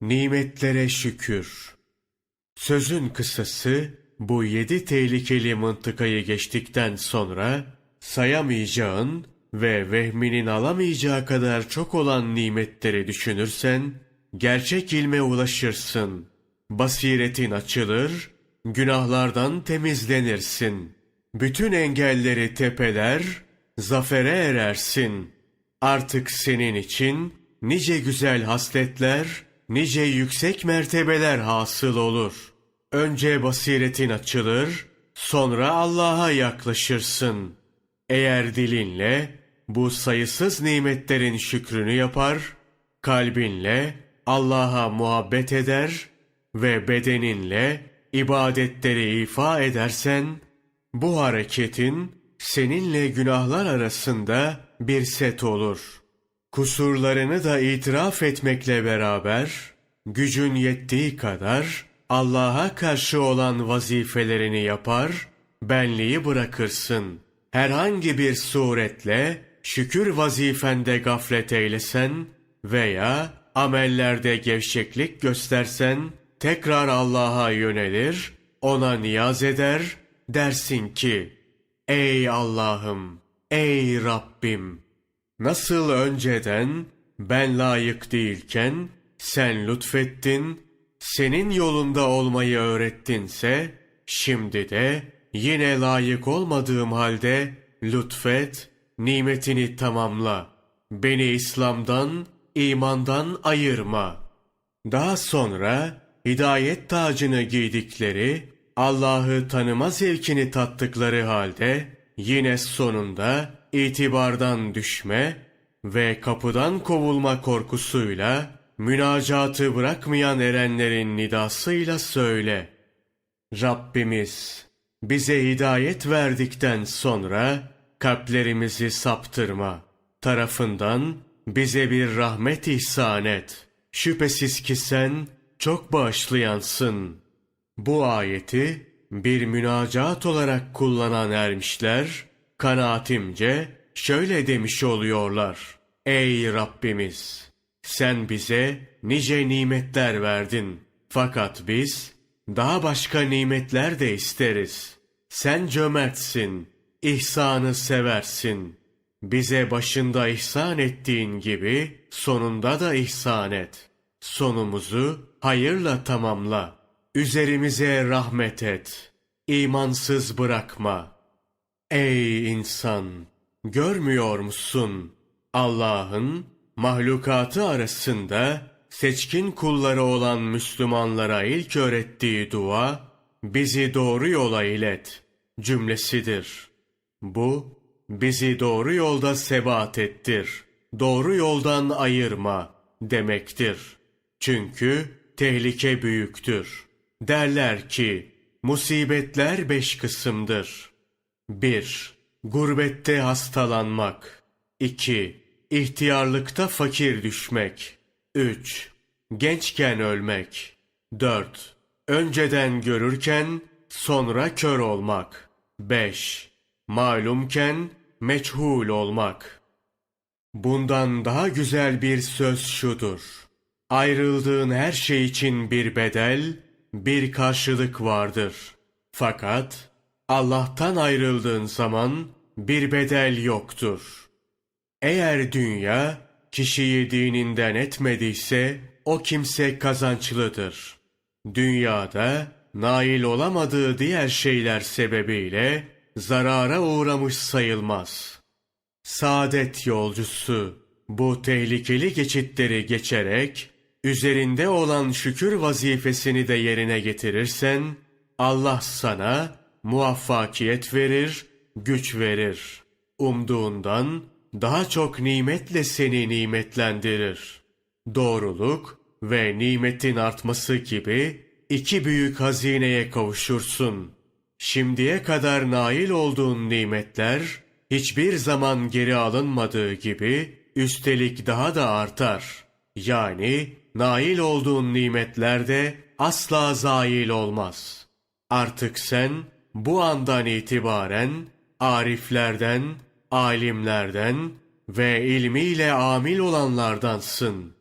Nimetlere şükür. Sözün kısası bu yedi tehlikeli mıntıkayı geçtikten sonra sayamayacağın ve vehminin alamayacağı kadar çok olan nimetleri düşünürsen gerçek ilme ulaşırsın. Basiretin açılır, günahlardan temizlenirsin. Bütün engelleri tepeler, zafere erersin. Artık senin için nice güzel hasletler, nice yüksek mertebeler hasıl olur. Önce basiretin açılır, sonra Allah'a yaklaşırsın. Eğer dilinle bu sayısız nimetlerin şükrünü yapar, kalbinle Allah'a muhabbet eder ve bedeninle ibadetleri ifa edersen, bu hareketin seninle günahlar arasında bir set olur. Kusurlarını da itiraf etmekle beraber, gücün yettiği kadar Allah'a karşı olan vazifelerini yapar, benliği bırakırsın. Herhangi bir suretle şükür vazifende gaflet eylesen veya amellerde gevşeklik göstersen, tekrar Allah'a yönelir, ona niyaz eder, dersin ki, Ey Allah'ım, ey Rabbim! Nasıl önceden ben layık değilken sen lütfettin, senin yolunda olmayı öğrettinse, şimdi de yine layık olmadığım halde lütfet, nimetini tamamla. Beni İslam'dan, imandan ayırma. Daha sonra hidayet tacını giydikleri, Allah'ı tanıma zevkini tattıkları halde yine sonunda itibardan düşme ve kapıdan kovulma korkusuyla münacatı bırakmayan erenlerin nidasıyla söyle. Rabbimiz bize hidayet verdikten sonra kalplerimizi saptırma. Tarafından bize bir rahmet ihsan et. Şüphesiz ki sen çok bağışlayansın. Bu ayeti bir münacat olarak kullanan ermişler, kanaatimce şöyle demiş oluyorlar. Ey Rabbimiz! Sen bize nice nimetler verdin. Fakat biz daha başka nimetler de isteriz. Sen cömertsin, ihsanı seversin. Bize başında ihsan ettiğin gibi sonunda da ihsan et. Sonumuzu hayırla tamamla. Üzerimize rahmet et. İmansız bırakma. Ey insan! Görmüyor musun? Allah'ın mahlukatı arasında seçkin kulları olan Müslümanlara ilk öğrettiği dua, bizi doğru yola ilet cümlesidir. Bu, bizi doğru yolda sebat ettir, doğru yoldan ayırma demektir. Çünkü tehlike büyüktür. Derler ki, musibetler beş kısımdır. 1. Gurbette hastalanmak. 2. İhtiyarlıkta fakir düşmek. 3. Gençken ölmek. 4. Önceden görürken sonra kör olmak. 5. Malumken meçhul olmak. Bundan daha güzel bir söz şudur. Ayrıldığın her şey için bir bedel, bir karşılık vardır. Fakat Allah'tan ayrıldığın zaman bir bedel yoktur. Eğer dünya kişiyi dininden etmediyse o kimse kazançlıdır. Dünyada nail olamadığı diğer şeyler sebebiyle zarara uğramış sayılmaz. Saadet yolcusu bu tehlikeli geçitleri geçerek üzerinde olan şükür vazifesini de yerine getirirsen Allah sana muvaffakiyet verir, güç verir. Umduğundan daha çok nimetle seni nimetlendirir. Doğruluk ve nimetin artması gibi iki büyük hazineye kavuşursun. Şimdiye kadar nail olduğun nimetler hiçbir zaman geri alınmadığı gibi üstelik daha da artar. Yani nail olduğun nimetler de asla zail olmaz. Artık sen bu andan itibaren ariflerden, alimlerden ve ilmiyle amil olanlardansın.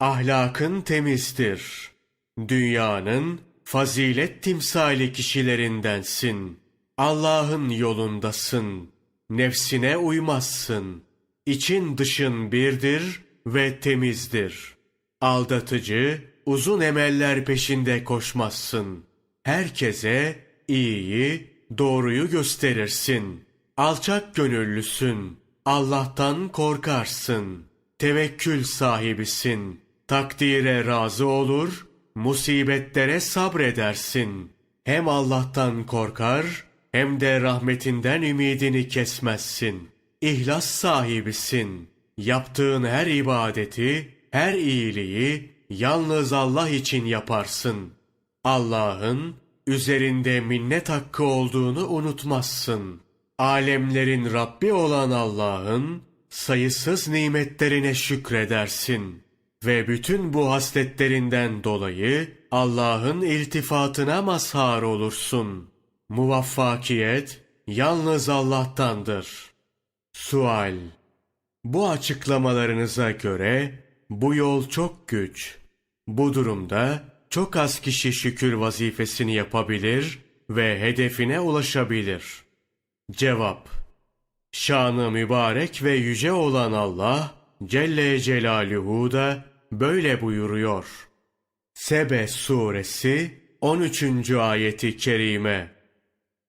Ahlakın temizdir. Dünyanın fazilet timsali kişilerindensin. Allah'ın yolundasın. Nefsine uymazsın. İçin dışın birdir ve temizdir. Aldatıcı, uzun emeller peşinde koşmazsın. Herkese iyiyi, doğruyu gösterirsin. Alçak gönüllüsün. Allah'tan korkarsın. Tevekkül sahibisin. Takdire razı olur, musibetlere sabredersin. Hem Allah'tan korkar, hem de rahmetinden ümidini kesmezsin. İhlas sahibisin. Yaptığın her ibadeti, her iyiliği yalnız Allah için yaparsın. Allah'ın üzerinde minnet hakkı olduğunu unutmazsın. Alemlerin Rabbi olan Allah'ın sayısız nimetlerine şükredersin. Ve bütün bu hasletlerinden dolayı Allah'ın iltifatına mazhar olursun. Muvaffakiyet yalnız Allah'tandır. Sual Bu açıklamalarınıza göre bu yol çok güç. Bu durumda çok az kişi şükür vazifesini yapabilir ve hedefine ulaşabilir. Cevap Şanı mübarek ve yüce olan Allah Celle Celaluhu da böyle buyuruyor. Sebe suresi 13. ayeti kerime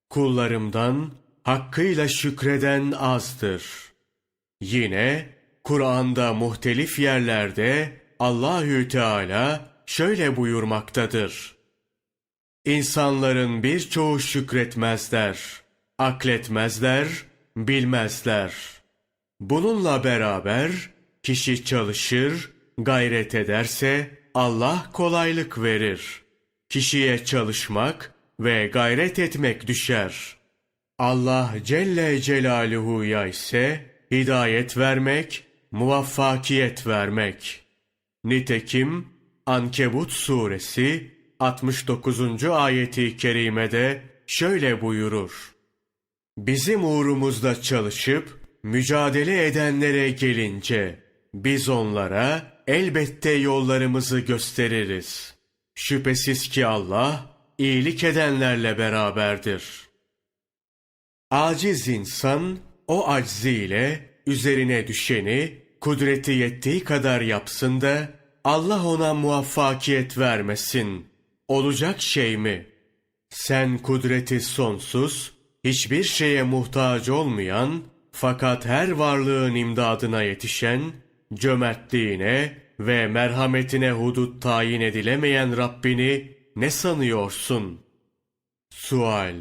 Kullarımdan hakkıyla şükreden azdır. Yine Kur'an'da muhtelif yerlerde Allahü Teala şöyle buyurmaktadır. İnsanların birçoğu şükretmezler, akletmezler, bilmezler. Bununla beraber kişi çalışır, gayret ederse Allah kolaylık verir. Kişiye çalışmak ve gayret etmek düşer. Allah Celle Celaluhu'ya ise hidayet vermek, muvaffakiyet vermek. Nitekim Ankebut suresi 69. ayeti kerimede şöyle buyurur. Bizim uğrumuzda çalışıp mücadele edenlere gelince biz onlara elbette yollarımızı gösteririz. Şüphesiz ki Allah iyilik edenlerle beraberdir. Aciz insan o acziyle üzerine düşeni kudreti yettiği kadar yapsın da Allah ona muvaffakiyet vermesin. Olacak şey mi? Sen kudreti sonsuz, hiçbir şeye muhtaç olmayan fakat her varlığın imdadına yetişen, cömertliğine ve merhametine hudut tayin edilemeyen Rabbini ne sanıyorsun? Sual